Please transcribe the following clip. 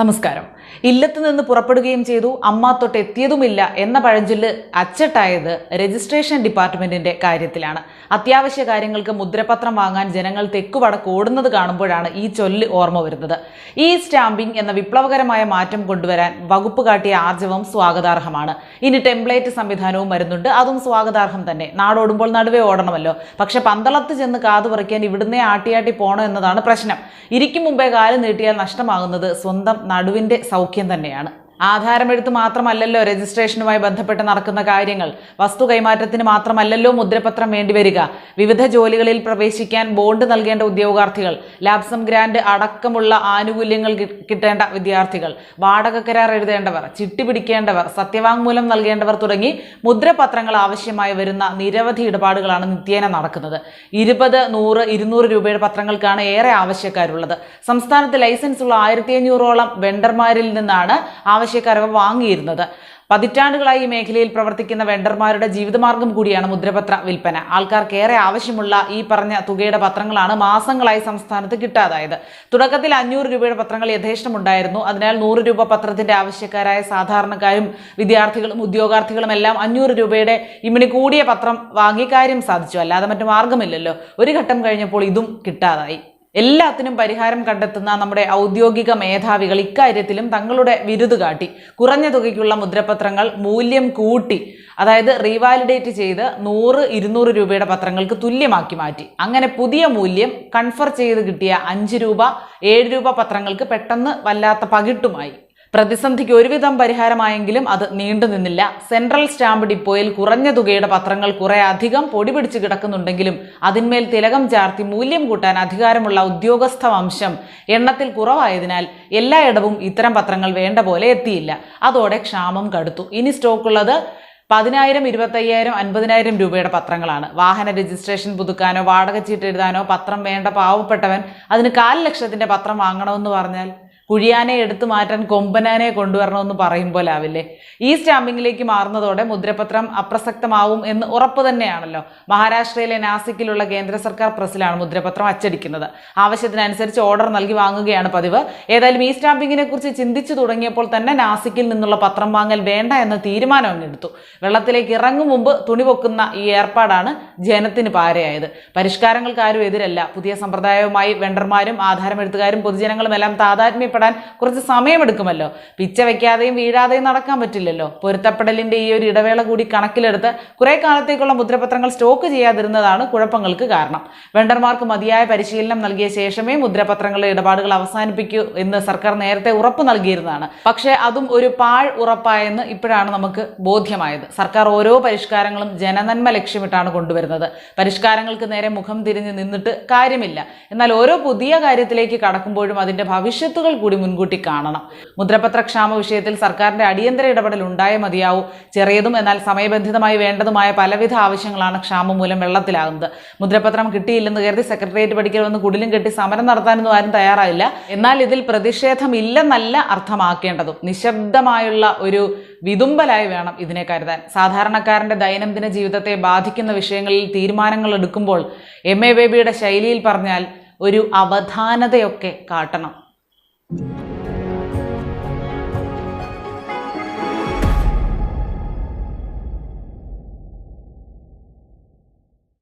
നമസ്കാരം. ഇല്ലത്ത് നിന്ന് പുറപ്പെടുകയും ചെയ്തു അമ്മ തൊട്ട് എത്തിയതുമില്ല എന്ന പഴഞ്ചൊല്ല് അച്ചട്ടായത് രജിസ്ട്രേഷൻ ഡിപ്പാർട്ട്മെന്റിന്റെ കാര്യത്തിലാണ്. അത്യാവശ്യ കാര്യങ്ങൾക്ക് മുദ്രപത്രം വാങ്ങാൻ ജനങ്ങൾ തെക്കുവടക്ക് ഓടുന്നത് കാണുമ്പോഴാണ് ഈ ചൊല്ല് ഓർമ്മ വരുന്നത്. ഈ സ്റ്റാമ്പിംഗ് എന്ന വിപ്ലവകരമായ മാറ്റം കൊണ്ടുവരാൻ വകുപ്പ് കാട്ടിയ ആർജവം സ്വാഗതാർഹമാണ്. ഇനി ടെംപ്ലേറ്റ് സംവിധാനവും വരുന്നുണ്ട്. അതും സ്വാഗതാർഹം തന്നെ. നാടോടുമ്പോൾ നടുവേ ഓടണമല്ലോ. പക്ഷെ പന്തളത്ത് ചെന്ന് കാതു പറിക്കാൻ ഇവിടുന്നേ ആട്ടിയാട്ടി പോണോ എന്നതാണ് പ്രശ്നം. ഇരിക്കും മുമ്പേ കാൽ നീട്ടിയാൽ നഷ്ടമാകുന്നത് സ്വന്തം നടുവിന്റെ സൗഖ്യം തന്നെയാണ്. ആധാരമെഴുത്ത് മാത്രമല്ലല്ലോ രജിസ്ട്രേഷനുമായി ബന്ധപ്പെട്ട് നടക്കുന്ന കാര്യങ്ങൾ. വസ്തു കൈമാറ്റത്തിന് മാത്രമല്ലല്ലോ മുദ്രപത്രം വേണ്ടിവരിക വിവിധ ജോലികളിൽ പ്രവേശിക്കാൻ ബോണ്ട് നൽകേണ്ട ഉദ്യോഗാർത്ഥികൾ. ലാപ്സം ഗ്രാൻഡ് അടക്കമുള്ള ആനുകൂല്യങ്ങൾ കിട്ടേണ്ട വിദ്യാർത്ഥികൾ. വാടക കരാർ എഴുതേണ്ടവർ ചിട്ടി പിടിക്കേണ്ടവർ സത്യവാങ്മൂലം നൽകേണ്ടവർ തുടങ്ങി മുദ്രപത്രങ്ങൾ ആവശ്യമായി വരുന്ന നിരവധി ഇടപാടുകളാണ് നിത്യേന നടക്കുന്നത്. ഇരുപത് നൂറ് ഇരുന്നൂറ് രൂപയുടെ പത്രങ്ങൾക്കാണ് ഏറെ ആവശ്യക്കാരുള്ളത്. സംസ്ഥാനത്ത് ലൈസൻസ് ഉള്ള ആയിരത്തി അഞ്ഞൂറോളം വെണ്ടർമാരിൽ നിന്നാണ് ആവശ്യക്കാർ അവ വാങ്ങിയിരുന്നത്. പതിറ്റാണ്ടുകളായി ഈ മേഖലയിൽ പ്രവർത്തിക്കുന്ന വെണ്ടർമാരുടെ ജീവിതമാർഗം കൂടിയാണ് മുദ്രപത്ര വിൽപ്പന. ആൾക്കാർക്ക് ഏറെ ആവശ്യമുള്ള ഈ പറഞ്ഞ തുകയുടെ പത്രങ്ങളാണ് മാസങ്ങളായി സംസ്ഥാനത്ത് കിട്ടാതായത്. തുടക്കത്തിൽ അഞ്ഞൂറ് രൂപയുടെ പത്രങ്ങൾ യഥേഷ്ടമുണ്ടായിരുന്നു. അതിനാൽ നൂറ് രൂപ പത്രത്തിന്റെ ആവശ്യക്കാരായ സാധാരണക്കാരും വിദ്യാർത്ഥികളും ഉദ്യോഗാർത്ഥികളും എല്ലാം അഞ്ഞൂറ് രൂപയുടെ ഇമ്മിണി കൂടിയ പത്രം വാങ്ങി സാധിച്ചു. അല്ലാതെ മറ്റു മാർഗമില്ലല്ലോ ഒരു ഘട്ടം കഴിഞ്ഞപ്പോൾ ഇതും കിട്ടാതായി. എല്ലാത്തിനും പരിഹാരം കണ്ടെത്തുന്ന നമ്മുടെ ഔദ്യോഗിക മേധാവികൾ ഇക്കാര്യത്തിലും തങ്ങളുടെ വിരുദ് കാട്ടി. കുറഞ്ഞ തുകയ്ക്കുള്ള മുദ്രപത്രങ്ങൾ മൂല്യം കൂട്ടി. അതായത് റീവാലിഡേറ്റ് ചെയ്ത് നൂറ് ഇരുന്നൂറ് രൂപയുടെ പത്രങ്ങൾക്ക് തുല്യമാക്കി മാറ്റി. അങ്ങനെ പുതിയ മൂല്യം കൺഫർ ചെയ്ത് കിട്ടിയ അഞ്ച് രൂപ ഏഴ് രൂപ പത്രങ്ങൾക്ക് പെട്ടെന്ന് വല്ലാത്ത പകിട്ടുമായി. പ്രതിസന്ധിക്ക് ഒരുവിധം പരിഹാരമായെങ്കിലും അത് നീണ്ടുനിന്നില്ല സെൻട്രൽ സ്റ്റാമ്പ് ഡിപ്പോയിൽ കുറഞ്ഞ തുകയുടെ പത്രങ്ങൾ കുറെ അധികം പൊടി പിടിച്ച് കിടക്കുന്നുണ്ടെങ്കിലും അതിന്മേൽ തിലകം ചാർത്തി മൂല്യം കൂട്ടാൻ അധികാരമുള്ള ഉദ്യോഗസ്ഥ വംശം എണ്ണത്തിൽ കുറവായതിനാൽ എല്ലായിടവും ഇത്തരം പത്രങ്ങൾ വേണ്ട പോലെ എത്തിയില്ല. അതോടെ ക്ഷാമം കടുത്തു. ഇനി സ്റ്റോക്കുള്ളത് പതിനായിരം ഇരുപത്തയ്യായിരം അൻപതിനായിരം രൂപയുടെ പത്രങ്ങളാണ്. വാഹന രജിസ്ട്രേഷൻ പുതുക്കാനോ വാടക ചീട്ട് എഴുതാനോ പത്രം വേണ്ട പാവപ്പെട്ടവൻ അതിന് കാൽ ലക്ഷത്തിന്റെ പത്രം വാങ്ങണമെന്ന് പറഞ്ഞാൽ കുഴിയാനെ എടുത്തു മാറ്റാൻ കൊമ്പനാനെ കൊണ്ടുവരണമെന്ന് പറയും പോലെ ആവില്ലേ ഈ സ്റ്റാമ്പിങ്ങിലേക്ക് മാറുന്നതോടെ മുദ്രപത്രം അപ്രസക്തമാവും എന്ന് ഉറപ്പ് തന്നെയാണല്ലോ. മഹാരാഷ്ട്രയിലെ നാസിക്കിലുള്ള കേന്ദ്ര സർക്കാർ പ്രസിലാണ് മുദ്രപത്രം അച്ചടിക്കുന്നത്. ആവശ്യത്തിനനുസരിച്ച് ഓർഡർ നൽകി വാങ്ങുകയാണ് പതിവ്. ഏതായാലും ഈ സ്റ്റാമ്പിങ്ങിനെ കുറിച്ച് ചിന്തിച്ചു തുടങ്ങിയപ്പോൾ തന്നെ നാസിക്കിൽ നിന്നുള്ള പത്രം വാങ്ങൽ വേണ്ട എന്ന തീരുമാനം എടുത്തു. വെള്ളത്തിലേക്ക് ഇറങ്ങും മുമ്പ് തുണി പൊക്കുന്ന ഈ ഏർപ്പാടാണ് ജനത്തിന് പാരയായത്. പരിഷ്കാരങ്ങൾക്ക് ആരും എതിരല്ല. പുതിയ സമ്പ്രദായവുമായി വെണ്ടർമാരും ആധാരമെഴുത്തുകാരും പൊതുജനങ്ങളും എല്ലാം താതാത്മ്യപ്പെടാൻ കുറച്ച് സമയമെടുക്കുമല്ലോ. പിച്ച വയ്ക്കാതെയും വീഴാതെയും നടക്കാൻ പറ്റില്ലല്ലോ. പൊരുത്തപ്പെടലിന്റെ ഈ ഒരു ഇടവേള കൂടി കണക്കിലെടുത്ത് കുറേ കാലത്തേക്കുള്ള മുദ്രപത്രങ്ങൾ സ്റ്റോക്ക് ചെയ്യാതിരുന്നതാണ് കുഴപ്പങ്ങൾക്ക് കാരണം. വെണ്ടർമാർക്ക് മതിയായ പരിശീലനം നൽകിയ ശേഷമേ മുദ്രപത്രങ്ങളുടെ ഇടപാടുകൾ അവസാനിപ്പിക്കൂ എന്ന് സർക്കാർ നേരത്തെ ഉറപ്പ് നൽകിയിരുന്നതാണ്. പക്ഷേ അതും ഒരു പാഴ് ഉറപ്പായെന്ന് ഇപ്പോഴാണ് നമുക്ക് ബോധ്യമായത്. സർക്കാർ ഓരോ പരിഷ്കാരങ്ങളും ജനനന്മ ലക്ഷ്യമിട്ടാണ് കൊണ്ടുവരുന്നത്. പരിഷ്കാരങ്ങൾക്ക് നേരെ മുഖം തിരിഞ്ഞ് നിന്നിട്ട് കാര്യമില്ല. എന്നാൽ ഓരോ പുതിയ കാര്യത്തിലേക്ക് കടക്കുമ്പോഴും അതിന്റെ ഭവിഷ്യത്തുകൾ കൂടി മുൻകൂട്ടി കാണണം. മുദ്രപത്ര ക്ഷാമ വിഷയത്തിൽ സർക്കാരിന്റെ അടിയന്തര ഇടപെടൽ ഉണ്ടായേ മതിയാവൂ. ചെറിയതും എന്നാൽ സമയബന്ധിതമായി വേണ്ടതുമായ പലവിധ ആവശ്യങ്ങളാണ് ക്ഷാമം മൂലം വെള്ളത്തിലാകുന്നത്. മുദ്രപത്രം കിട്ടിയില്ലെന്ന് കരുതി സെക്രട്ടേറിയറ്റ് പഠിക്കൽ വന്ന് കുടിലും കെട്ടി സമരം നടത്താനൊന്നും ആരും തയ്യാറായില്ല. എന്നാൽ ഇതിൽ പ്രതിഷേധമില്ലെന്നല്ല അർത്ഥമാക്കേണ്ടതും. നിശബ്ദമായുള്ള ഒരു വിതുമ്പലായി വേണം ഇതിനെ കരുതാൻ. സാധാരണക്കാരന്റെ ദൈനംദിന ജീവിതത്തെ ബാധിക്കുന്ന വിഷയങ്ങളിൽ തീരുമാനങ്ങൾ എടുക്കുമ്പോൾ എം എ ബേബിയുടെ ശൈലിയിൽ പറഞ്ഞാൽ ഒരു അവധാനതയൊക്കെ കാട്ടണം.